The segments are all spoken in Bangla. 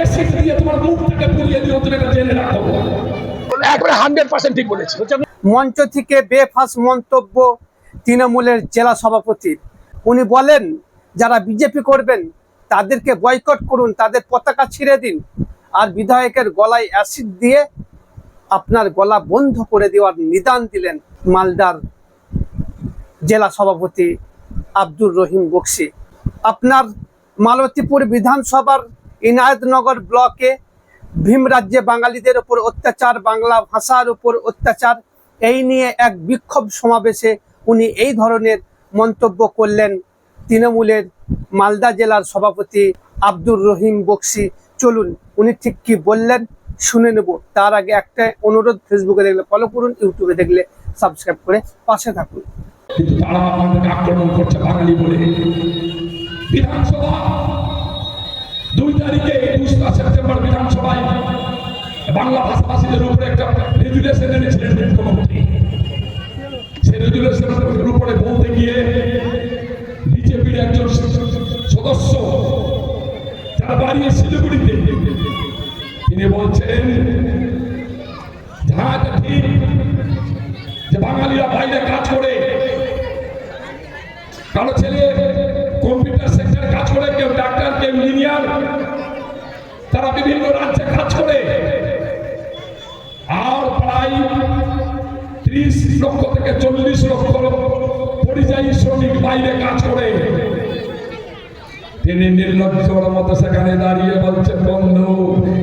এসিড দিয়ে তোমার মুখটাকে পুড়িয়ে দিও তুমি এটা জেনে রাখো। একবারে হান্ড্রেড পার্সেন্ট ঠিক বলেছে। মঞ্চ থেকে বেফাস মন্তব্য তৃণমূলের জেলা সভাপতি। উনি বলেন যারা বিজেপি করবেন তাদেরকে বয়কট করুন তাদের পতাকা ছিঁড়ে দিন। আর বিধায়কের গলায় অ্যাসিড দিয়ে আপনার গলা বন্ধ করে দেওয়ার নিদান দিলেন মালদার জেলা সভাপতি আব্দুর রহিম বক্সি। আপনার মালতীপুর বিধানসভার ইনায়তনগর ব্লকে ভীম রাজ্যে বাঙালিদের উপর অত্যাচার, বাংলা ভাষার উপর অত্যাচার, এই নিয়ে এক বিক্ষোভ সমাবেশে উনি এই ধরনের মন্তব্য করলেন তৃণমূলের মালদা জেলার সভাপতি আব্দুর রহিম বক্সি। চলুন, উনি ঠিক কি বললেন শুনে নেব। তার আগে একটা অনুরোধ ফেসবুকে দেখলে ফলো করুন, ইউটিউবে দেখলে সাবস্ক্রাইব করে পাশে থাকুন। তারা আমাদেরকে আক্রমণ করছে বাঙালি বলে, বিধানসভা সেপ্টেম্বর বিধানসভায় বাংলা ভাষাভাষীদের উপরে একটা রেজুলেশন এনেছিলেন মুখ্যমন্ত্রী। সেই রেজুলেশনের উপরে বলতে গিয়ে বিজেপির একজন সদস্য যারা বাড়িয়ে শিলিগুড়িতে, তিনি বলছেন যাহা ঠিক যে বাঙালিরা বাইরে কাজ করে। কারও ছেলে কম্পিউটার সেক্টরে কাজ করে কেউ ডাক্তার কেউ ইঞ্জিনিয়ার তারা বিভিন্ন রাজ্যে কাজ করে। আর প্রায় ত্রিশ লক্ষ থেকে চল্লিশ লক্ষ পরিযায়ী শ্রমিক বাইরে কাজ করে। তিনি নির্লজ্জর মতো সেখানে দাঁড়িয়ে বলছেন, বন্ধু,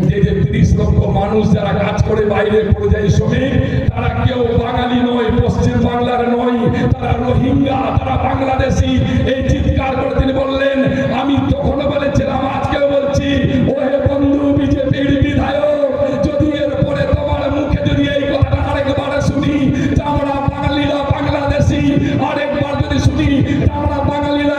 যে যে তিরিশ লক্ষ মানুষ যারা কাজ করে বাইরে পরিযায়ী শ্রমিক, তারা কেউ বাঙালি নয়, পশ্চিম বাংলার নয়, তারা রোহিঙ্গা, তারা বাংলাদেশি। এই আরেকবার যদি শুনি যে আমরা বাঙালিরা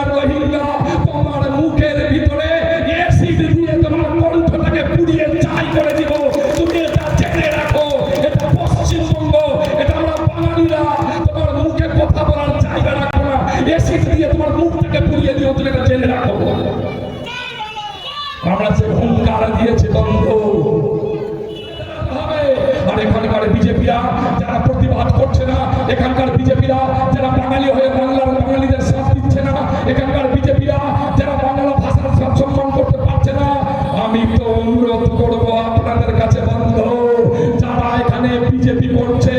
বিজেপি করছে,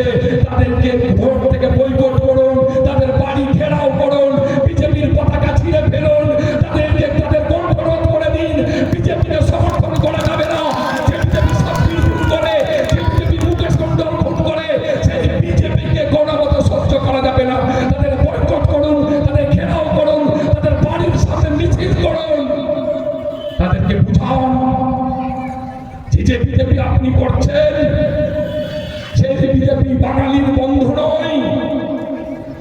তাদেরকে ভোট থেকে বৈকট করুন, তাদের বাড়ি ঘেরাও করুন, বিজেপির পতাকা ছিঁড়ে ফেলুন, তাদেরকে, তাদের কণ্ঠরোধ করে দিন, বিজেপিকে সমর্থন করা যাবে না। বাড়ির সাথে করুন। তাদেরকে যে বিজেপি আপনি করছেন বাঙালির বন্ধু নয়।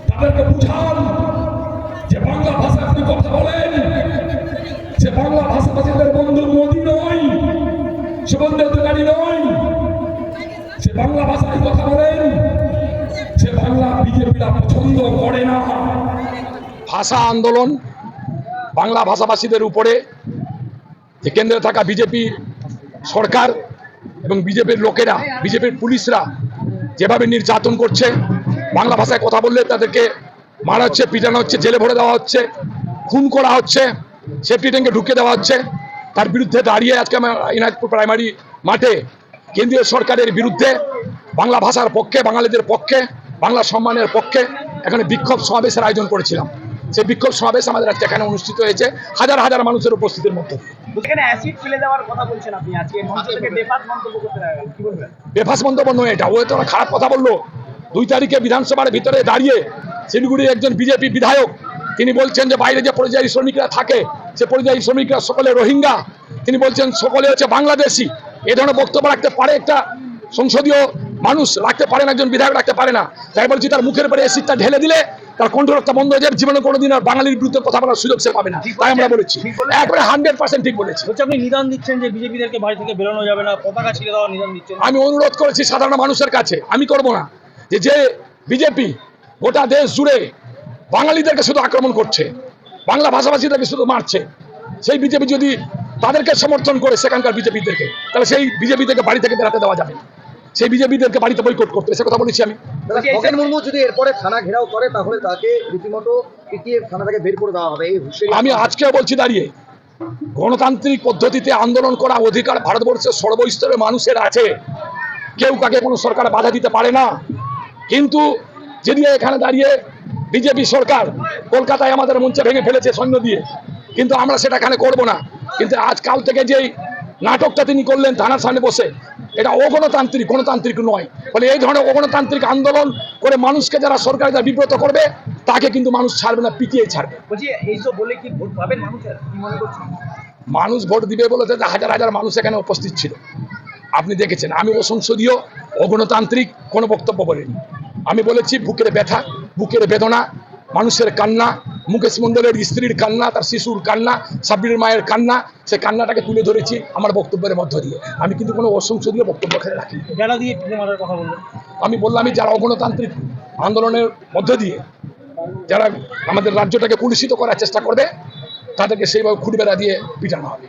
তাদেরকে বুঝান যে বাংলা ভাষা আপনি কথা বলেন। সে বাংলা ভাষাভাষীদের বন্ধু মোদী নয় সুবন্ধু অধিকারী নয়। সে বাংলা ভাষায় কথা বলেন সে বাংলা বিজেপিরা পছন্দ করে না। ভাষা আন্দোলন বাংলা ভাষাভাষীদের উপরে যে কেন্দ্রে থাকা বিজেপি সরকার এবং বিজেপির লোকেরা, বিজেপির পুলিশরা যেভাবে নির্যাতন করছে, বাংলা ভাষায় কথা বললে তাদেরকে মারা হচ্ছে, পিটানো হচ্ছে, জেলে ভরে দেওয়া হচ্ছে, খুন করা হচ্ছে সেফটি ট্যাঙ্কে ঢুকে দেওয়া হচ্ছে। তার বিরুদ্ধে দাঁড়িয়ে আজকে আমার ইনাজপুর প্রাইমারি মাঠে কেন্দ্রীয় সরকারের বিরুদ্ধে, বাংলা ভাষার পক্ষে, বাঙালিদের পক্ষে, বাংলা সম্মানের পক্ষে এখানে বিক্ষোভ সমাবেশের আয়োজন করেছিলাম। সেই বিক্ষোভ সমাবেশ আমাদের আজকে এখানে অনুষ্ঠিত হয়েছে হাজার হাজার মানুষের উপস্থিতির মধ্যে। থেকে বেফাস মন্তব্য বেফাস নয় এটা ও তো খারাপ কথা বলল। দুই তারিখে বিধানসভার ভিতরে দাঁড়িয়ে শিলিগুড়ির একজন বিজেপি বিধায়ক তিনি বলছেন যে বাইরে যে পরিযায়ী শ্রমিকরা থাকে সে পরিযায়ী শ্রমিকরা সকলে রোহিঙ্গা। তিনি বলছেন সকলে হচ্ছে বাংলাদেশি। এ ধরনের বক্তব্য রাখতে পারে একটা সংসদীয় মানুষ রাখতে পারে না একজন বিধায়ক রাখতে পারে না। তাই বলছি তার মুখের উপরে এসিডটা ঢেলে দিলে তার কণ্ঠরক্ষা বন্ধ হয়ে যাবে জীবনে কোনোদিন আর বাঙালির বিরুদ্ধে কথা বলার সুযোগ সে পাবে না। তাই আমরা বলেছি। একবারে হান্ড্রেড পার্সেন্ট ঠিক বলেছি। হচ্ছে আপনি নিদান দিচ্ছেন যে বিজেপিদেরকে বাড়ি থেকে বেরোনো যাবে না পতাকা ছিঁড়ে নিদান দিচ্ছেন। আমি অনুরোধ করেছি সাধারণ মানুষের কাছে আমি করব না। যে যে বিজেপি গোটা দেশ জুড়ে বাঙালিদেরকে শুধু আক্রমণ করছে বাংলা ভাষাভাষীদেরকে শুধু মারছে সেই বিজেপি যদি তাদেরকে সমর্থন করে সেখানকার বিজেপিদেরকে তাহলে সেই বিজেপিদেরকে বাড়ি থেকে বেরাতে দেওয়া যাবে। না। সেই বিজেপিদেরকে বাড়িতে বৈকট করতে সে কথা বলেছি আমি। খগেন মুর্মু যদি এরপরে থানা ঘেরাও করে তাহলে তাকে রীতিমতো পিটিয়ে থানা থেকে বের করে দেওয়া হবে। এই আমি আজকেও বলছি দাঁড়িয়ে। গণতান্ত্রিক পদ্ধতিতে আন্দোলন করা অধিকার ভারতবর্ষের সর্বস্তরের মানুষের আছে। কেউ কাকে কোনো সরকার বাধা দিতে পারে না। কিন্তু যদি এখানে দাঁড়িয়ে বিজেপি সরকার কলকাতায় আমাদের মঞ্চে ভেঙে ফেলেছে সৈন্য দিয়ে কিন্তু আমরা সেটা এখানে করব না। কিন্তু আজকাল থেকে যেই নাটকটা তিনি করলেন থানার সামনে বসে এটা অগণতান্ত্রিক গণতান্ত্রিক নয়। ফলে এই ধরনের অগণতান্ত্রিক আন্দোলন করে মানুষকে যারা সরকার যারা বিব্রত করবে তাকে কিন্তু মানুষ ছাড়বে না পিটিয়ে ছাড়বে। বলে কি ভোট পাবেন মানুষের? কি মনে করছেন? মানুষ ভোট দিবে বলে হাজার হাজার মানুষ এখানে উপস্থিত ছিল। আপনি দেখেছেন আমি অসংসদীয় অগণতান্ত্রিক কোনো বক্তব্য বলিনি। আমি বলেছি বুকের ব্যথা বুকের বেদনা মানুষের কান্না মুকেশ মন্ডলের স্ত্রীর কান্না তার শিশুর কান্না সাব্বিরের মায়ের কান্না সে কান্নাটাকে তুলে ধরেছি আমার বক্তব্যের মধ্য দিয়ে। আমি কিন্তু কোনো অসংসদীয় বক্তব্য এখানে রাখি বেলা দিয়ে কথা বললেন আমি বললামই যারা অগণতান্ত্রিক আন্দোলনের মধ্য দিয়ে যারা আমাদের রাজ্যটাকে কুলুষিত করার চেষ্টা করবে তাদেরকে সেইভাবে খুঁড়ি বেড়া দিয়ে পিটানো হবে।